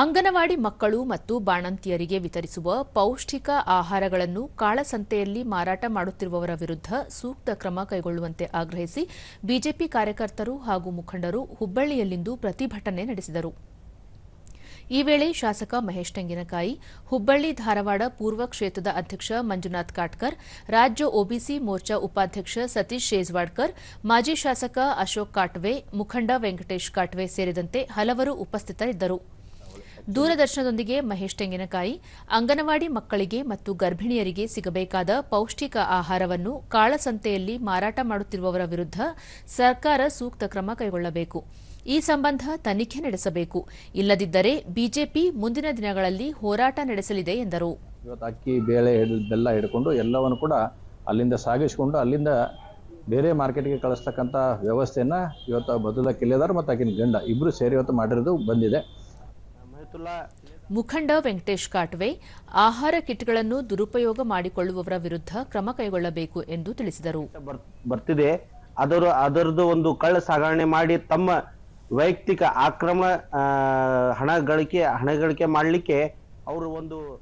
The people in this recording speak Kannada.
ಅಂಗನವಾಡಿ ಮಕ್ಕಳು ಮತ್ತು ಬಾಣಂತಿಯರಿಗೆ ವಿತರಿಸುವ ಪೌಷ್ಟಿಕ ಆಹಾರಗಳನ್ನು ಕಾಳಸಂತೆಯಲ್ಲಿ ಮಾರಾಟ ಮಾಡುತ್ತಿರುವವರ ವಿರುದ್ಧ ಸೂಕ್ತ ಕ್ರಮ ಕೈಗೊಳ್ಳುವಂತೆ ಆಗ್ರಹಿಸಿ ಬಿಜೆಪಿ ಕಾರ್ಯಕರ್ತರು ಹಾಗೂ ಮುಖಂಡರು ಹುಬ್ಬಳ್ಳಿಯಲ್ಲಿಂದು ಪ್ರತಿಭಟನೆ ನಡೆಸಿದರು. ಈ ವೇಳೆ ಶಾಸಕ ಮಹೇಶ್ ತೆಂಗಿನಕಾಯಿ, ಹುಬ್ಬಳ್ಳಿ ಧಾರವಾಡ ಪೂರ್ವ ಕ್ಷೇತ್ರದ ಅಧ್ಯಕ್ಷ ಮಂಜುನಾಥ್ ಕಾಟ್ಕರ್, ರಾಜ್ಯ ಒಬಿಸಿ ಮೋರ್ಚಾ ಉಪಾಧ್ಯಕ್ಷ ಸತೀಶ್ ಶೇಜ್ವಾಡ್ಕರ್, ಮಾಜಿ ಶಾಸಕ ಅಶೋಕ್ ಕಾಟ್ವೆ, ಮುಖಂಡ ವೆಂಕಟೇಶ್ ಕಾಟ್ವೆ ಸೇರಿದಂತೆ ಹಲವರು ಉಪಸ್ಥಿತರಿದ್ದರು. ದೂರದರ್ಶನದೊಂದಿಗೆ ಮಹೇಶ್ ತೆಂಗಿನಕಾಯಿ, ಅಂಗನವಾಡಿ ಮಕ್ಕಳಿಗೆ ಮತ್ತು ಗರ್ಭಿಣಿಯರಿಗೆ ಸಿಗಬೇಕಾದ ಪೌಷ್ಟಿಕ ಆಹಾರವನ್ನು ಕಾಳಸಂತೆಯಲ್ಲಿ ಮಾರಾಟ ಮಾಡುತ್ತಿರುವವರ ವಿರುದ್ಧ ಸರ್ಕಾರ ಸೂಕ್ತ ಕ್ರಮ ಕೈಗೊಳ್ಳಬೇಕು. ಈ ಸಂಬಂಧ ತನಿಖೆ ನಡೆಸಬೇಕು. ಇಲ್ಲದಿದ್ದರೆ ಬಿಜೆಪಿ ಮುಂದಿನ ದಿನಗಳಲ್ಲಿ ಹೋರಾಟ ನಡೆಸಲಿದೆ ಎಂದರು. ಅಕ್ಕಿ, ಬೇಳೆ ಬೆಲ್ಲ ಹಿಡ್ಕೊಂಡು ಎಲ್ಲವನ್ನು ಕೂಡ ಅಲ್ಲಿಂದ ಸಾಗಿಸಿಕೊಂಡು ಅಲ್ಲಿಂದ ಬೇರೆ ಮಾರ್ಕೆಟ್ಗೆ ಕಳಿಸ್ತಕ್ಕಂಥ ವ್ಯವಸ್ಥೆಯನ್ನ ಇವತ್ತು ಬದುಲ ಮತ್ತು ಆಕಿನ ಗಂಡ ಇಬ್ಬರು ಸೇರಿ ಇವತ್ತು ಮಾಡಿರೋದು ಬಂದಿದೆ. ಮುಖಂಡ ವೆಂಕಟೇಶ್ ಕಾಟ್ವೆ ಆಹಾರ ಕಿಟ್ಗಳನ್ನು ದುರುಪಯೋಗ ಮಾಡಿಕೊಳ್ಳುವವರ ವಿರುದ್ಧ ಕ್ರಮ ಕೈಗೊಳ್ಳಬೇಕು ಎಂದು ತಿಳಿಸಿದರು. ಬರ್- ಬರ್ತಿದೆ. ಅದರ ಅದರದ್ದು ಒಂದು ಕಳ್ಳ ಸಾಗಣೆ ಮಾಡಿ ತಮ್ಮ ವೈಯಕ್ತಿಕ ಆಕ್ರಮ ಹಣ ಗಳಿಕೆ ಹಣ ಗಳಿಕೆ ಮಾಡಲಿಕ್ಕೆ ಅವರು ಒಂದು